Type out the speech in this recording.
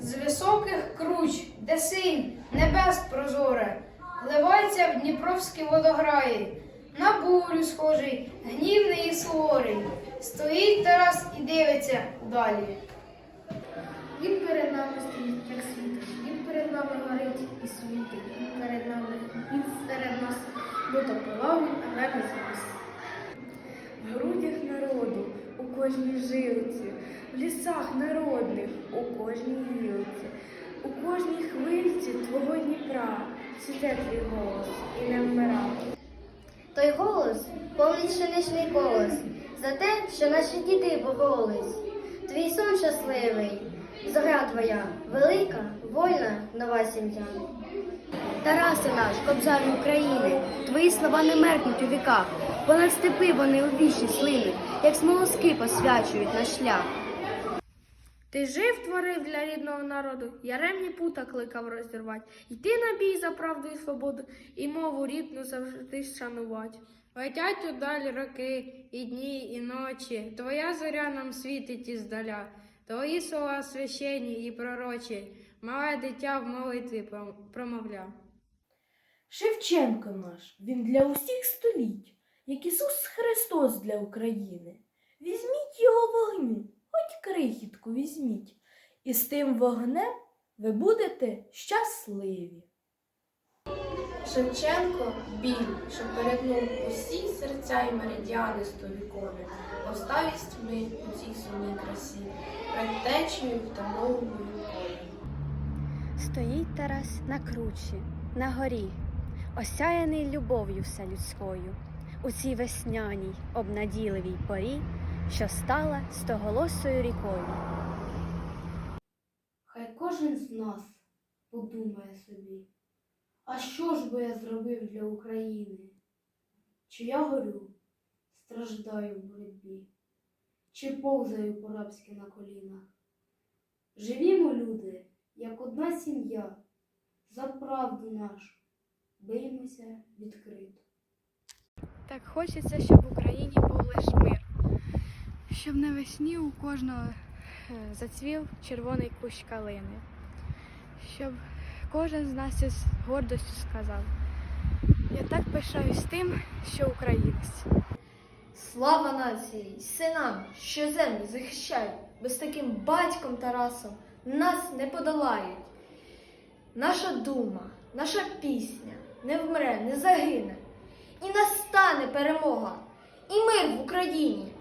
з високих круч, де синь, небес прозоре, вливається в дніпровські водограї, на бурю схожий, гнівний і суворий. Стоїть Тарас і дивиться далі. Він перед нами стоїть, як світить, він перед нами горить і світить, він перед нами, він серед нас, бо то пилав а небо зараз. В грудях народу, у кожній жилиці, в лісах народних, у кожній гілці, у кожній хвильці твого Дніпра, цвіте твій голос і не вмирає. Той голос повний пшеничний колос, за те, що наші діти боролись. Твій сон щасливий, зоря твоя, велика, вольна, нова сім'я. Тараси наш, кобзар України, твої слова не меркнуть у віках, понад степи вони у вічні слинуть, як смолоски посвячують наш шлях. Ти жив, творив для рідного народу, яремні пута кликав розірвать, йти на бій за правду і свободу, і мову рідну завжди шанувати. Летять удаль роки, і дні, і ночі, твоя зоря нам світить іздаля, твої слова священні і пророчі, мале дитя в молитві пром- промовля. Шевченко наш, він для усіх століть, як Ісус Христос для України. Візьміть його вогню, хоч крихітку візьміть, і з тим вогнем ви будете щасливі. Шевченко біль, що перетнув усі серця й меридіани стовікові, Оставість ми у цій сумній красі, предтечею втамовою колі. Стоїть Тарас на кручі, на горі, осяяний любов'ю вселюдською, у цій весняній, обнадійливій порі, що стала стоголосою рікою. Хай кожен з нас подумає собі, а що ж би я зробив для України? Чи я горю, страждаю в боротьбі, чи повзаю по-рабськи на колінах? Живімо, люди, як одна сім'я, за правду нашу, биймося відкрито. Так хочеться, щоб в Україні був лиш мир, щоб навесні у кожного е, зацвів червоний кущ калини, щоб кожен з нас із гордостю сказав: Я так пишаюсь тим, що українець. Слава нації, синам, що землю захищають, без таким батьком Тарасом нас не подолають. Наша дума, наша пісня не вмре, не загине, і настане перемога, і мир в Україні.